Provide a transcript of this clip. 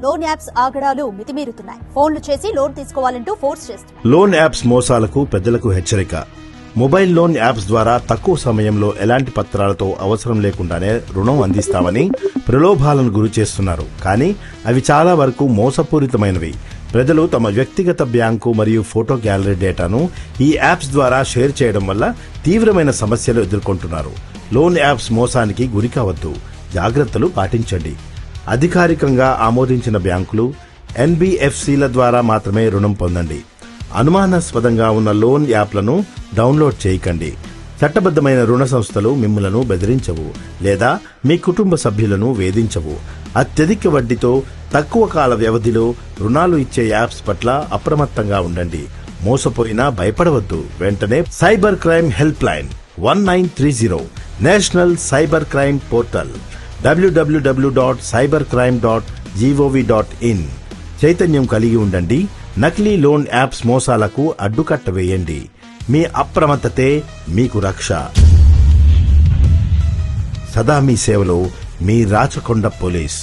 Loan apps ఆగడాలు మితిమీరుతున్నాయి. ఫోన్లు చేసి లోన్ తీసుకోవాలంటూ ఫోర్స్ చేస్తున్నారు లోన్ యాప్స్ మోసాలకు పెద్దలకు హెచ్చరిక. మొబైల్ లోన్ యాప్స్ ద్వారా తక్కువ సమయంలో ఎలాంటి పత్రాలతో అవసరం లేకుండానే రుణం అందిస్తామని ప్రలోభాలను గురి చేస్తున్నారు. కానీ అవి చాలా వరకు మోసపూరితమైనవి. ప్రజలు తమ వ్యక్తిగత బ్యాంకు మరియు ఫోటో గ్యాలరీ డేటాను ఈ యాప్స్ ద్వారా షేర్ చేయడం వల్ల తీవ్రమైన సమస్యలు ఎదుర్కొంటున్నారు. లోన్ యాప్స్ మోసానికి గురి కావద్దు. జాగ్రత్తలు పాటించండి. అధికారికంగా ఆమోదించిన బ్యాంకులు ఎన్బిఎఫ్సిల ద్వారా మాత్రమే రుణం పొందండి. అనుమానాస్పదంగా ఉన్న లోన్ యాప్లను డౌన్లోడ్ చేయకండి. చట్టబద్ధమైన రుణ సంస్థలు మిమ్మలను బెదిరించవు లేదా మీ కుటుంబ సభ్యులను వేధించవు. అత్యధిక వడ్డీతో తక్కువ కాల వ్యవధిలో రుణాలు ఇచ్చే యాప్స్ పట్ల అప్రమత్తంగా ఉండండి. మోసపోయినా భయపడవద్దు. వెంటనే cyber crime help line one nine three zero national cyber crime portal. W W W dot cybercrime dot G O V dot in చైతన్యం కలిగి ఉండండి. నకిలీ లోన్ యాప్స్ మోసాలకు అడ్డుకట్ట వేయండి. మీ అప్రమత్తతే మీకు రక్ష. సదా మీ సేవలో మీ రాచకొండ పోలీస్.